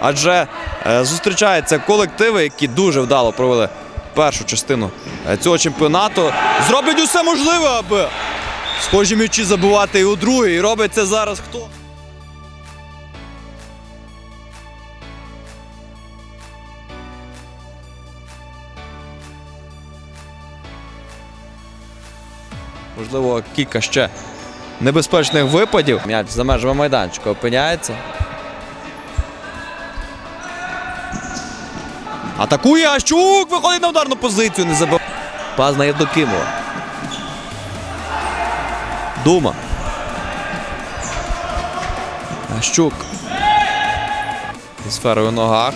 Адже е, зустрічаються колективи, які дуже вдало провели першу частину е, цього чемпіонату. Зроблять усе можливе, аби схожі м'ячі забивати і у другий. І робить це зараз хто? Можливо, кілька ще небезпечних випадів. М'яч за межами майданчика опиняється. Атакує Ащук! Виходить на ударну позицію. Не забив. Паз на Євдокимова. Дума. Ащук. Зі сферою в ногах.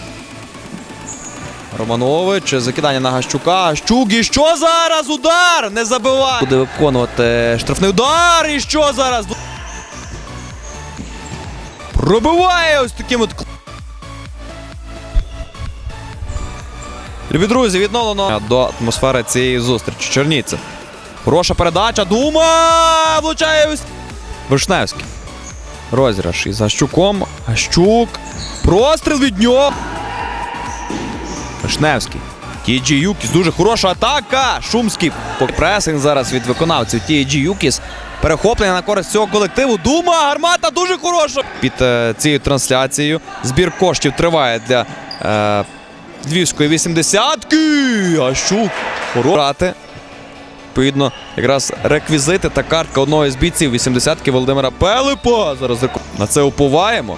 Романович. Закидання на Гащука. Гащук. І що зараз? Удар! Не забиває. Буде виконувати штрафний удар. І що зараз? Пробиває ось таким от. Любі друзі, відновлено до атмосфери цієї зустрічі. Черніцев. Хороша передача. Дума! Влучає. Вишневський. Розіграш із Гащуком. Гащук. Простріл від нього. Вишневський. Тіджі Юкіс. Дуже хороша атака. Шумський. Пресинг зараз від виконавців Тіджі Юкіс. Перехоплення на користь цього колективу. Дума! Гармата дуже хороша. Під е, цією трансляцією збір коштів триває для е, Львівської 80-ки. Ащук. Грати. Відповідно, якраз реквізити та картка одного із бійців 80-ки Володимира Пелепа. Зараз на це уповаємо.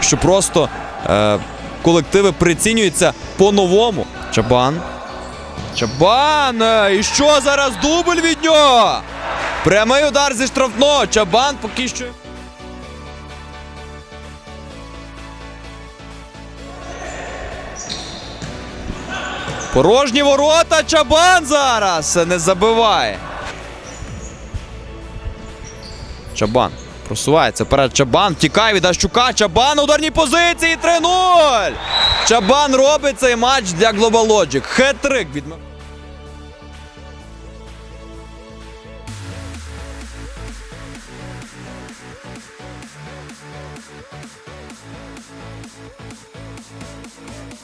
Що просто е, колективи прицінюються по-новому. Чабан. Чабан! Е, І що зараз дубль від нього? Прямий удар зі штрафного. Чабан поки що. Порожні ворота. Чабан зараз не забиває. Чабан. Просувається вперед Чабан. Тікає від Ащука. Чабан у ударній позиції. 3-0. Чабан робить цей матч для Global Logic. Хет-трик від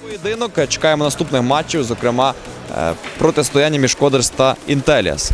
Поєдинок. Чекаємо наступних матчів, зокрема е, протистояння між Кодерс та Інтеліас.